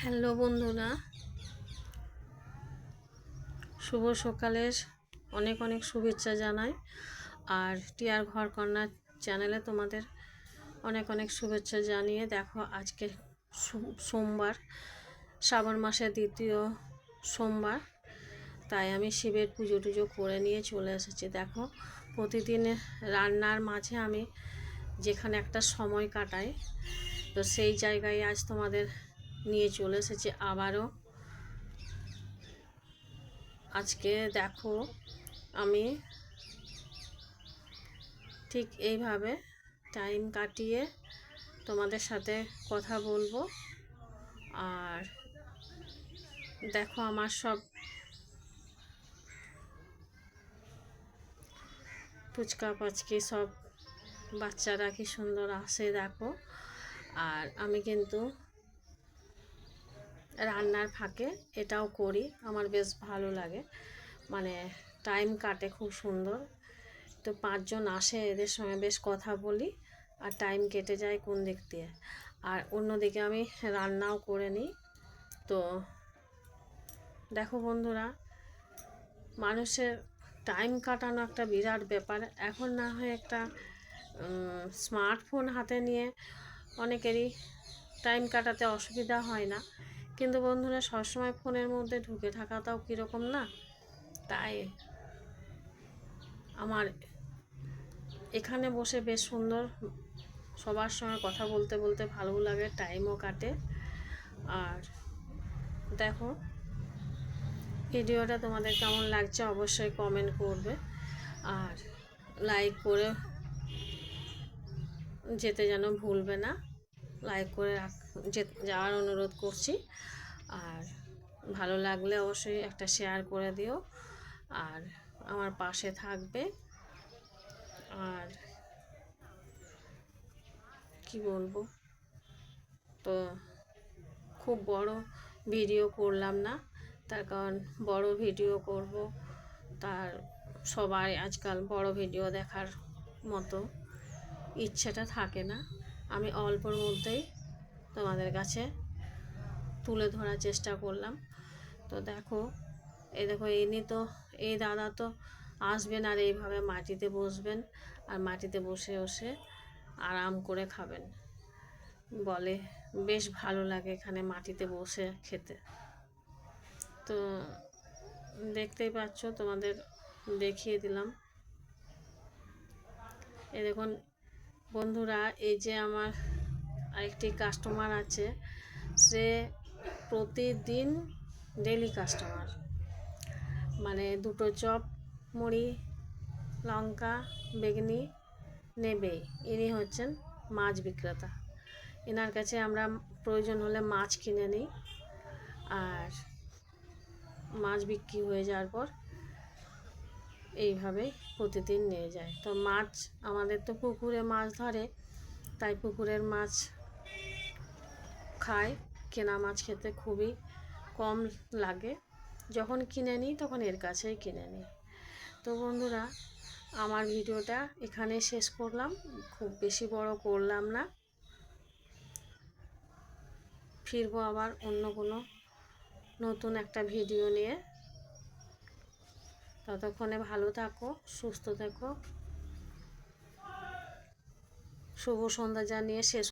Hello বন্ধুরা। শুভ সকালের অনেক অনেক শুভেচ্ছা জানাই। আর টিয়ার ঘর কন্যা চ্যানেলে তোমাদের অনেক অনেক শুভেচ্ছা জানিয়ে দেখো আজকে সোমবার, শ্রাবণ মাসের দ্বিতীয় সোমবার। তাই আমি শিবের পুজো টুজো করে নিয়ে চলে এসেছি। দেখো প্রতিদিন রান্নার মাঝে আমি যেখানে একটা সময় কাটাই, তো সেই জায়গায় আজ তোমাদের নিয়ে চলে এসেছি আবারও। আজকে দেখো আমি ঠিক এইভাবে টাইম কাটিয়ে তোমাদের সাথে কথা বলব। আর দেখো আমার সব ফুচকা পাচকি সব বাচ্চারা কি সুন্দর আসে, দেখো। আর আমি কিন্তু রান্নার ফাঁকে, এটাও করি। আমার বেশ ভালো লাগে। মানে টাইম কাটে খুব সুন্দর। তো পাঁচজন আসে, এদের সঙ্গে বেশ কথা বলি আর টাইম কেটে যায় কোন দিক দিয়ে। আর অন্যদিকে আমি রান্নাও করে নিই। তো দেখো বন্ধুরা, মানুষের টাইম কাটানো একটা বিরাট ব্যাপার। এখন না হয় একটা স্মার্টফোন হাতে নিয়ে অনেকেরই টাইম কাটাতে অসুবিধা হয় না। কিন্তু বন্ধুরা সবসময় ফোনের মধ্যে ঢুকে থাকাটাও কীরকম না? তাই আমার এখানে বসে বেশ সুন্দর সবার সঙ্গে কথা বলতে বলতে ভালো লাগে টাইমও কাটে। আর দেখো, ভিডিওটা তোমাদের কেমন লাগছে অবশ্যই কমেন্ট করবে। আর লাইক করে যেতে যেন ভুলবে না। লাইক করে রাখ- যাওয়ার অনুরোধ করছি। আর ভালো লাগলে অবশ্যই একটা শেয়ার করে দিও। আর আমার পাশে থাকবে। আর কি বলব? তো খুব বড় ভিডিও করলাম না। তার কারণ বড় ভিডিও করব। তার সবাই আজকাল বড় ভিডিও দেখার মতো ইচ্ছেটা থাকে না। আমি অল্পর মধ্যেই তোমাদের কাছে তুলে ধরার চেষ্টা করলাম। তো দেখো এ দেখো ইনি তো, এই দাদা তো আসবেন আর এইভাবে মাটিতে বসবেন আর মাটিতে বসে বসে আরাম করে খাবেন। বলে, বেশ ভালো লাগে এখানে মাটিতে বসে খেতে। তো দেখতেই পাচ্ছ, তোমাদের দেখিয়ে দিলাম। এ দেখুন, বন্ধুরা, এই যে আমার আরেকটি কাস্টমার আছে। সে প্রতিদিন ডেলি কাস্টমার মানে দুটো চপ, মুড়ি, লঙ্কা, বেগনি নেবেই। ইনি হচ্ছেন মাছ বিক্রেতা। এনার কাছে আমরা প্রয়োজন হলে মাছ কিনে নিই। আর মাছ বিক্রি হয়ে যাওয়ার পর এইভাবেই প্রতিদিন নিয়ে যায়। তো মাছ, আমাদের তো পুকুরে মাছ ধরে, তাই পুকুরের মাছ খায় কেনা মাছ খেতে খুবই কম লাগে। যখন কিনে নিই, তখন এর কাছেই কিনে নিই। তো বন্ধুরা, আমার ভিডিওটা এখানেই শেষ করলাম। খুব বেশি বড় করলাম না। ফিরবো আবার অন্য কোনো নতুন একটা ভিডিও নিয়ে। ততক্ষণে ভালো থাকো, সুস্থ থেকো। শুভ সন্ধ্যা জানিয়ে শেষ